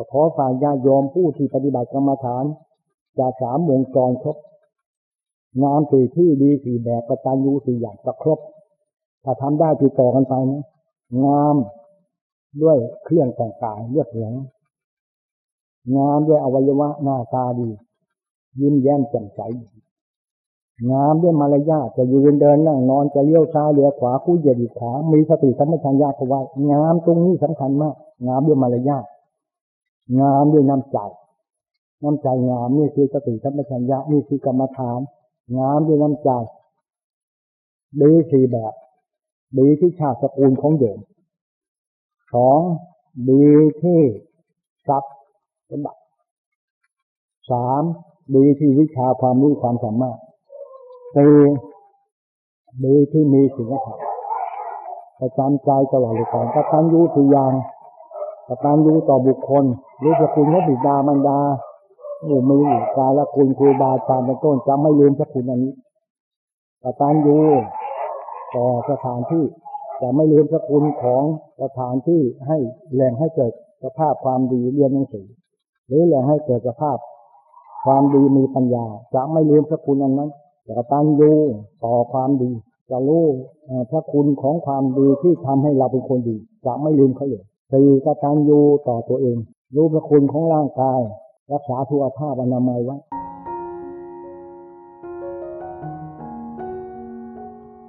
ก็ขอฝ่ายญาติโยมผู้ที่ปฏิบัติกรรมฐานจากสามวงจรครบงามสี่ที่ดีสี่แบบกตัญญูสี่อย่างจะครบ ถ้าทำได้ติดต่อกันไปนะงามด้วยเครื่องแต่งกายเรียบเหลืองงามด้วยอวัยวะหน้าตาดี ยิ้มแย้มแจ่มใสงามด้วยมารยาทจะยืนเดินนั่งนอนจะเลี้ยวซ้ายเลี้ยวขวาคู่เหยียดขา มีสติสัมปชัญญะเพราะว่างามตรงนี้สำคัญมาก งามด้วยมารยาท งามด้วยน้ำใจ น้ำใจงามนี่คือสติสัมปชัญญะนี่คือกรรมฐาน งามด้วยน้ำใจดีสี่แบบดีที่ชาติสกุลของโยมสองดีที่ทรัพย์สมบัติสามดีที่วิชาความรู้ความสามารถสี่ดีที่มีสิ่งธรรมประจำใจตลอดเลยก่อนกตัญญูทุอย่างกตัญญูต่อบุคคล รู้สกุลของบิดามารดาหมู่มีกาลคุณครูบาอาจารย์เป็นต้นจำไม่ลืมสกุลอันนี้กตัญญูต่อสถานที่จะไม่ลืมสกุลของสถานที่ให้แหล่งให้เกิดสภาพความดีเรียนหนังสือหรือแหล่งให้เกิดสภาพ ความดีมีปัญญา จะไม่ลืมสกุลอันนั้นจะตันยูต่อความดี จะรู้พระคุณของความดีที่ทำให้เราเป็นคนดี จะไม่ลืมเขาเลยสี่กตัญญูต่อตัวเอง รู้พระคุณของร่างกาย รักษาทุกภาพอนามัยไว้